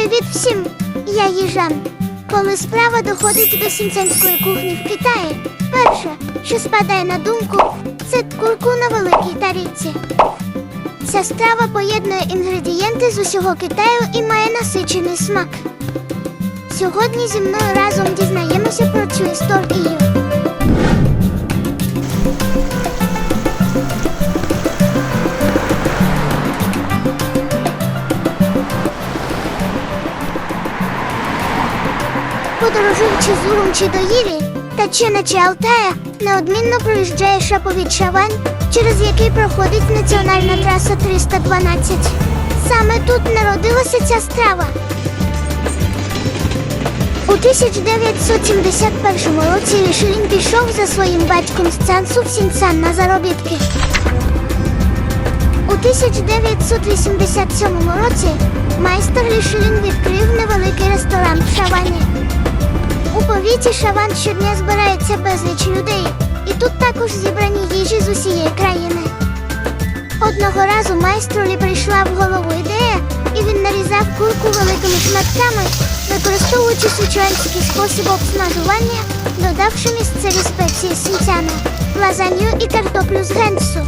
Привіт всім! Я Їжан. Коли справа доходить до сінцянської кухні в Китаї, перше, що спадає на думку, це курку на великій тарілці. Ця страва поєднує інгредієнти з усього Китаю і має насичений смак. Сьогодні зі мною разом дізнаємося про цю історію. Подорожуючи з Урумчі до Їлі та Чена чи Алтая, неодмінно проїжджає шаповід Шавань, через який проходить національна траса 312. Саме тут народилася ця страва. У 1971 році Лішилін пішов за своїм батьком з Цансу в Сінцан на заробітки. У 1987 році майстер Лішилін відкрив невеликий ресторан в Шавані. У Шаван щодня збирається безліч людей, і тут також зібрані їжі з усієї країни. Одного разу майструлі прийшла в голову ідея, і він нарізав курку великими шматками, використовуючи сучуанський спосіб обсмажування, додавши місцеві спеції з сінцяна, лазанью і картоплю з генсу.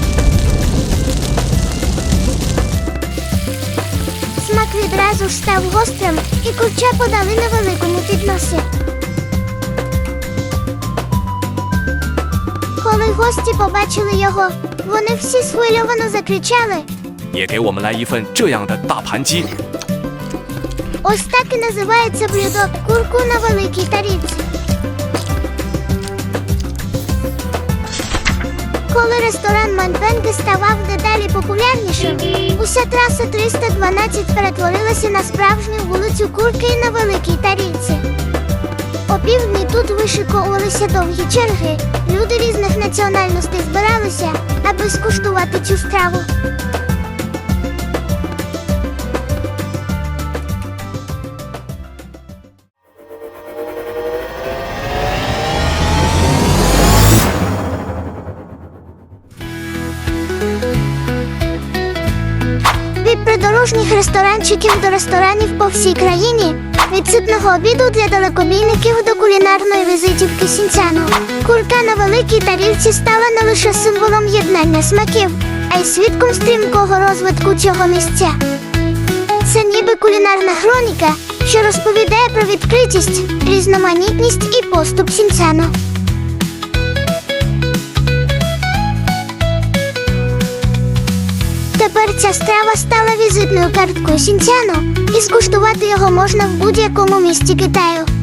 Смак відразу став гострим, і курча подали на великому підносі. Коли гості побачили його, вони всі схвильовано закричали. 也给我们来一份这样的大盘鸡。 Ось так і називається блюдо курку на великій тарілці. Коли ресторан Манпенги ставав дедалі популярнішим, уся траса 312 перетворилася на справжню вулицю курки на великій тарілці. Опівдні тут вишикувалися довгі черги. Люди різних національностей збиралися, аби скуштувати цю страву. Від придорожніх ресторанчиків до ресторанів по всій країні, від ситного обіду для далекобійників до кулінарної візитівки сінцяну. Курка на великій тарілці стала не лише символом єднання смаків, а й свідком стрімкого розвитку цього місця. Це ніби кулінарна хроніка, що розповідає про відкритість, різноманітність і поступ сінцяну. Тепер ця страва стала візитною карткою сінцяну, і скуштувати його можна в будь-якому місті Китаю.